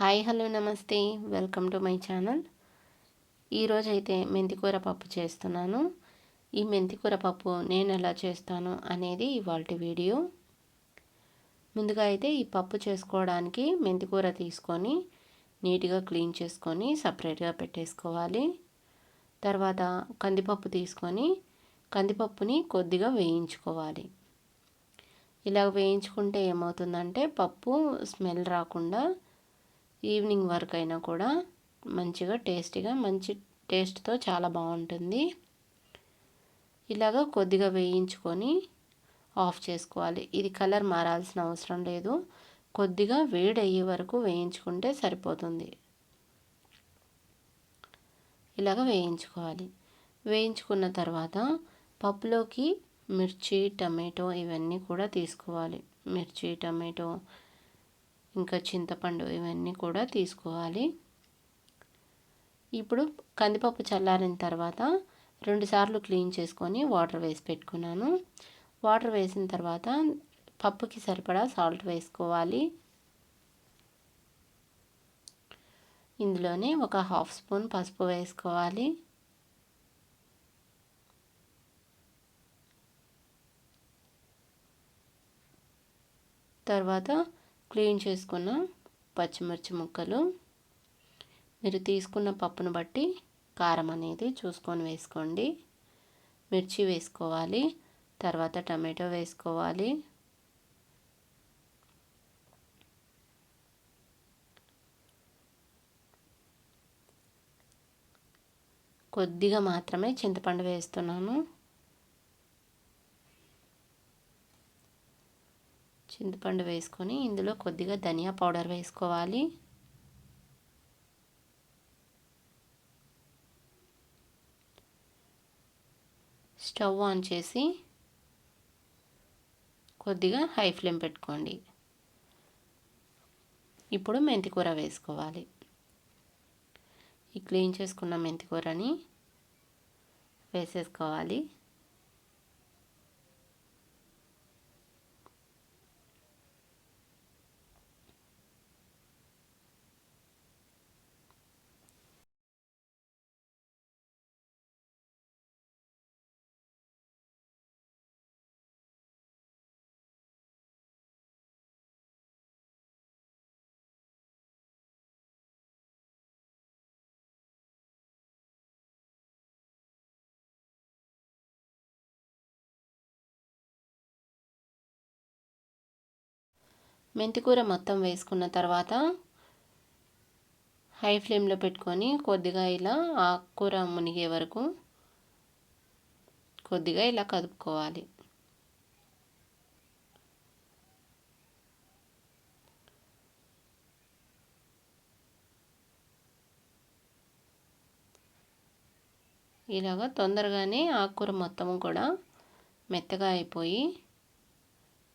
Hi hello నమస్తే. Welcome to my channel. ఈరోజైతే మెంతికూర పప్పు చేస్తున్నాను. ఈ మెంతికూర పప్పు నేను ఎలా చేస్తాను అనేది ఇవాళ వీడియో. ముందుగా అయితే ఈ పప్పు చేసుకోవడానికి మెంతికూర తీసుకొని నీట్గా క్లీన్ చేసుకొని సపరేట్గా పెట్టేసుకోవాలి. తర్వాత కందిపప్పు తీసుకొని కందిపప్పుని కొద్దిగా వేయించుకోవాలి. ఇలా వేయించుకుంటే ఏమవుతుందంటే పప్పు స్మెల్ రాకుండా ఈవినింగ్ వరకు అయినా కూడా మంచిగా టేస్టీగా మంచి టేస్ట్తో చాలా బాగుంటుంది. ఇలాగ కొద్దిగా వేయించుకొని ఆఫ్ చేసుకోవాలి. ఇది కలర్ మారాల్సిన అవసరం లేదు. కొద్దిగా వేడి అయ్యే వరకు వేయించుకుంటే సరిపోతుంది. ఇలాగ వేయించుకోవాలి. వేయించుకున్న తర్వాత పప్పులోకి మిర్చి టమాటో ఇవన్నీ కూడా తీసుకోవాలి. మిర్చి టమాటో ఇంకా చింతపండు ఇవన్నీ కూడా తీసుకోవాలి. ఇప్పుడు కందిపప్పు చల్లారిన తర్వాత రెండుసార్లు క్లీన్ చేసుకొని వాటర్ వేసి పెట్టుకున్నాను. వాటర్ వేసిన తర్వాత పప్పుకి సరిపడా సాల్ట్ వేసుకోవాలి. ఇందులోనే ఒక హాఫ్ స్పూన్ పసుపు వేసుకోవాలి. తర్వాత క్లీన్ చేసుకున్న పచ్చిమిర్చి ముక్కలు. మీరు తీసుకున్న పప్పును బట్టి కారం అనేది చూసుకొని వేసుకోండి. మిర్చి వేసుకోవాలి. తర్వాత టమాటో వేసుకోవాలి. కొద్దిగా మాత్రమే చింతపండు వేస్తున్నాను. చింతపండు వేసుకొని ఇందులో కొద్దిగా ధనియా పౌడర్ వేసుకోవాలి. స్టవ్ ఆన్ చేసి కొద్దిగా హై ఫ్లేమ్ పెట్టుకోండి. ఇప్పుడు మెంతికూర వేసుకోవాలి. ఈ క్లీన్ చేసుకున్న మెంతికూరని వేసేసుకోవాలి. మెంతికూర మొత్తం వేసుకున్న తర్వాత హై ఫ్లేమ్లో పెట్టుకొని కొద్దిగా ఇలా ఆకుకూర మునిగే వరకు కొద్దిగా ఇలా కదుపుకోవాలి. ఇలాగా తొందరగానే ఆకుకూర మొత్తం కూడా మెత్తగా అయిపోయి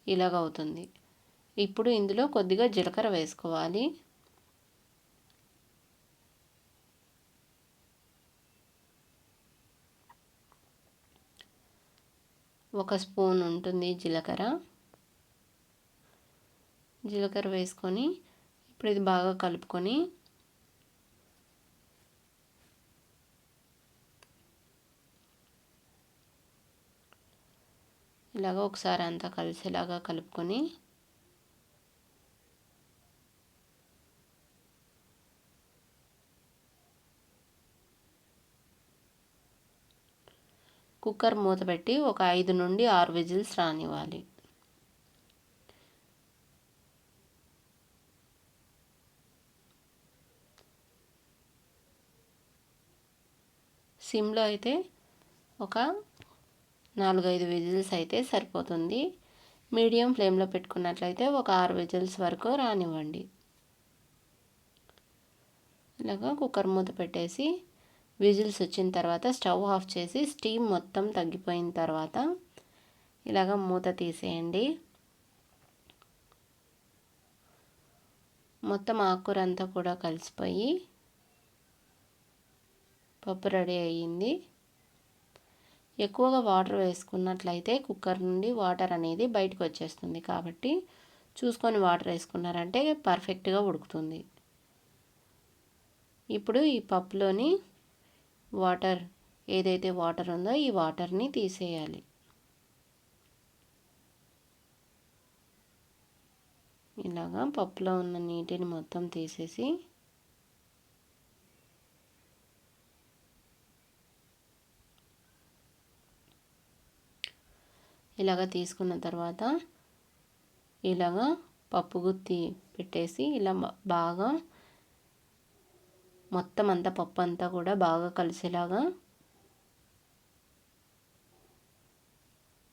ఇలాగ అవుతుంది. ఇప్పుడు ఇందులో కొద్దిగా జీలకర్ర వేసుకోవాలి. ఒక స్పూన్ ఉంటుంది జీలకర్ర. జీలకర్ర వేసుకొని ఇప్పుడు ఇది బాగా కలుపుకొని ఇలాగ ఒకసారి అంతా కలిసేలాగా కలుపుకొని కుక్కర్ మూత పెట్టి ఒక ఐదు నుండి ఆరు విజిల్స్ రానివ్వాలి. సిమ్లో అయితే ఒక నాలుగైదు విజిల్స్ అయితే సరిపోతుంది. మీడియం ఫ్లేమ్లో పెట్టుకున్నట్లయితే ఒక ఆరు విజిల్స్ వరకు రానివ్వండి. ఇలాగా కుక్కర్ మూత పెట్టేసి విజిల్స్ వచ్చిన తర్వాత స్టవ్ ఆఫ్ చేసి స్టీమ్ మొత్తం తగ్గిపోయిన తర్వాత ఇలాగ మూత తీసేయండి. మొత్తం ఆకుకూర అంతా కూడా కలిసిపోయి పప్పు రెడీ అయ్యింది. ఎక్కువగా వాటర్ వేసుకున్నట్లయితే కుక్కర్ నుండి వాటర్ అనేది బయటకు వచ్చేస్తుంది కాబట్టి చూసుకొని వాటర్ వేసుకున్నారంటే పర్ఫెక్ట్గా ఉడుకుతుంది. ఇప్పుడు ఈ పప్పులోని వాటర్ ఏదైతే వాటర్ ఉందో ఈ వాటర్ని తీసేయాలి. ఇలాగా పప్పులో ఉన్న నీటిని మొత్తం తీసేసి ఇలాగ తీసుకున్న తర్వాత ఇలాగ పప్పు గుత్తి పెట్టేసి ఇలా బాగా మొత్తం అంతా పప్పు అంతా కూడా బాగా కలిసేలాగా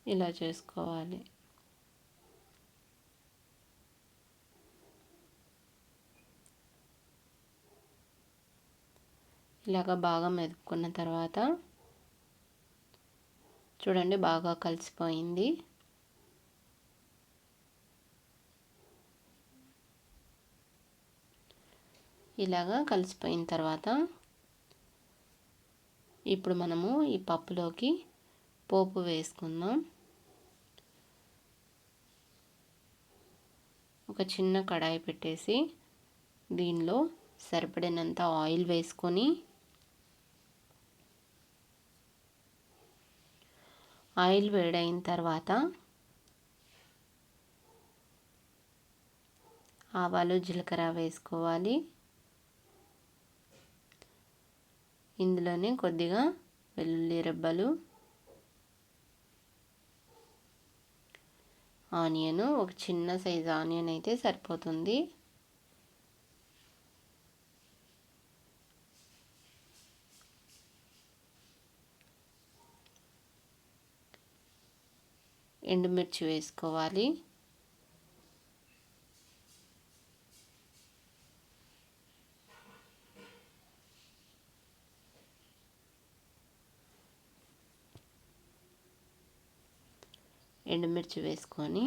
ఇలా చేసుకోవాలి. ఇలాగ బాగా మెదుపుకున్న తర్వాత చూడండి బాగా కలిసిపోయింది. ఇలాగా కలిసిపోయిన తర్వాత ఇప్పుడు మనము ఈ పప్పులోకి పోపు వేసుకుందాం. ఒక చిన్న కడాయి పెట్టేసి దీనిలో సరిపడినంత ఆయిల్ వేసుకొని ఆయిల్ వేడైన తర్వాత ఆవాలు జీలకర్ర వేసుకోవాలి. ఇందులోనే కొద్దిగా వెల్లుల్లి రెబ్బలు ఆనియన్ ఒక చిన్న సైజు ఆనియన్ అయితే సరిపోతుంది. ఎండుమిర్చి వేసుకోవాలి. ఎండుమిర్చి వేసుకొని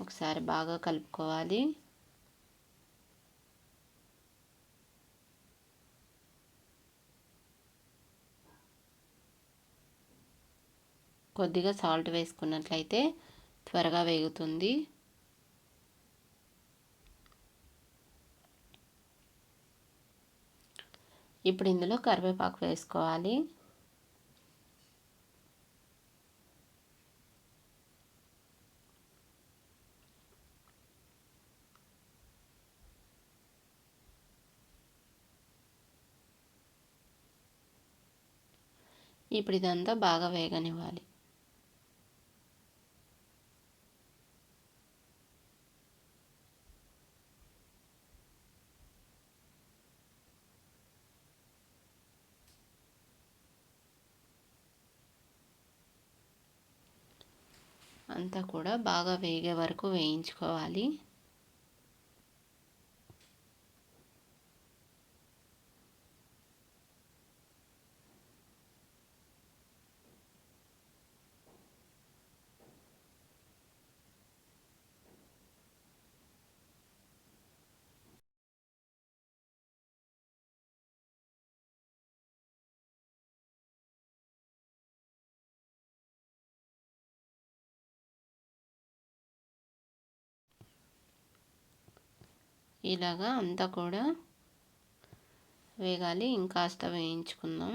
ఒకసారి బాగా కలుపుకోవాలి. కొద్దిగా సాల్ట్ వేసుకున్నట్లయితే త్వరగా వేగుతుంది. ఇప్పుడు ఇందులో కరివేపాకు వేసుకోవాలి. ఇప్పుడు ఇదంతా బాగా వేగనివ్వాలి. అంతా కూడా బాగా వేగే వరకు వేయించుకోవాలి. ఇలాగా అంతా కూడా వేగాలి. ఇంకాస్త వేయించుకుందాం.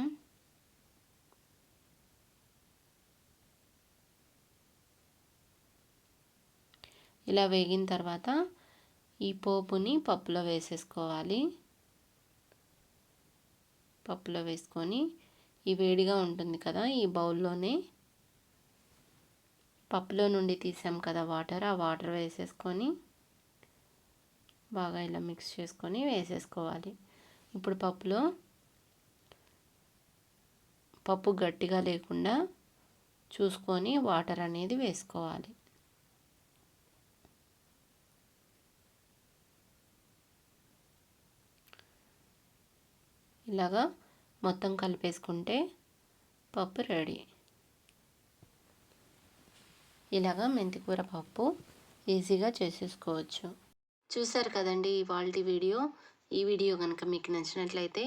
ఇలా వేగిన తర్వాత ఈ పోపుని పప్పులో వేసేసుకోవాలి. పప్పులో వేసుకొని ఈ వేడిగా ఉంటుంది కదా ఈ బౌల్లోనే. పప్పులో నుండి తీసాం కదా వాటర్ ఆ వాటర్ వేసేసుకొని బాగా ఇలా మిక్స్ చేసుకొని వేసేసుకోవాలి. ఇప్పుడు పప్పులో పప్పు గట్టిగా లేకుండా చూసుకొని వాటర్ అనేది వేసుకోవాలి. ఇలాగా మొత్తం కలిపేసుకుంటే పప్పు రెడీ. ఇలాగా మెంతికూర పప్పు ఈజీగా చేసేసుకోవచ్చు. చూశారు కదండి ఇవాళ వీడియో. ఈ వీడియో కనుక మీకు నచ్చినట్లయితే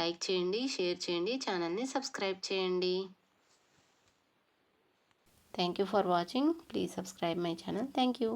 లైక్ చేయండి షేర్ చేయండి ఛానల్ని సబ్స్క్రైబ్ చేయండి. Thank you for watching. Please subscribe my channel. Thank you.